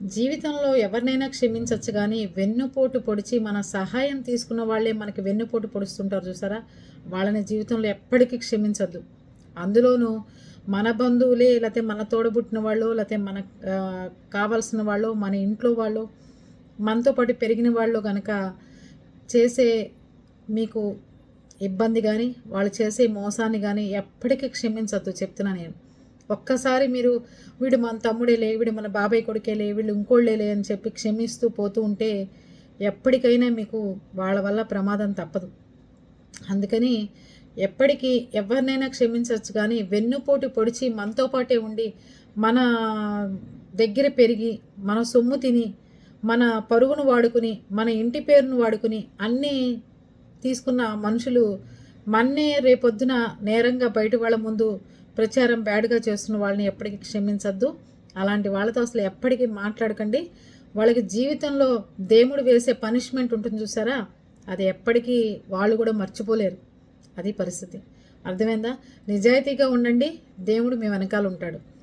జీవితంలో ఎవరినైనా క్షమించవచ్చు కానీ వెన్నుపోటు పొడిచి మన సహాయం తీసుకున్న వాళ్ళే మనకి వెన్నుపోటు పొడుస్తుంటారు చూసారా? వాళ్ళని జీవితంలో ఎప్పటికీ క్షమించద్దు. అందులోనూ మన బంధువులే లేకపోతే మన తోడబుట్టిన వాళ్ళు లేకపోతే మన కావాల్సిన వాళ్ళు మన ఇంట్లో వాళ్ళు మనతో పాటు పెరిగిన వాళ్ళు కనుక చేసే మీకు ఇబ్బంది కానీ వాళ్ళు చేసే మోసాన్ని కానీ ఎప్పటికీ క్షమించద్దు చెప్తున్నా నేను. ఒక్కసారి మీరు వీడు మన తమ్ముడేలే వీడు మన బాబాయ్ కొడుకేలే వీళ్ళు ఇంకోళ్ళేలే అని చెప్పి క్షమిస్తూ పోతూ ఉంటే ఎప్పటికైనా మీకు వాళ్ళ వల్ల ప్రమాదం తప్పదు. అందుకని ఎప్పటికీ ఎవరినైనా క్షమించవచ్చు కానీ వెన్నుపోటు పొడిచి మనతో పాటే ఉండి మన దగ్గర పెరిగి మన సొమ్ము తిని మన పరుగును వాడుకుని మన ఇంటి పేరును వాడుకుని అన్నీ తీసుకున్న మనుషులు మన్నే రేపొద్దున నేరంగా బయట వాళ్ళ ముందు ప్రచారం బ్యాడ్గా చేస్తున్న వాళ్ళని ఎప్పటికీ క్షమించద్దు. అలాంటి వాళ్ళతో అసలు ఎప్పటికీ మాట్లాడకండి. వాళ్ళకి జీవితంలో దేవుడు వేసే పనిష్మెంట్ ఉంటుంది చూసారా? అది ఎప్పటికీ వాళ్ళు కూడా మర్చిపోలేరు. అది పరిస్థితి. అర్థమైందా? నిజాయితీగా ఉండండి. దేవుడు మీ వెనకాల ఉంటాడు.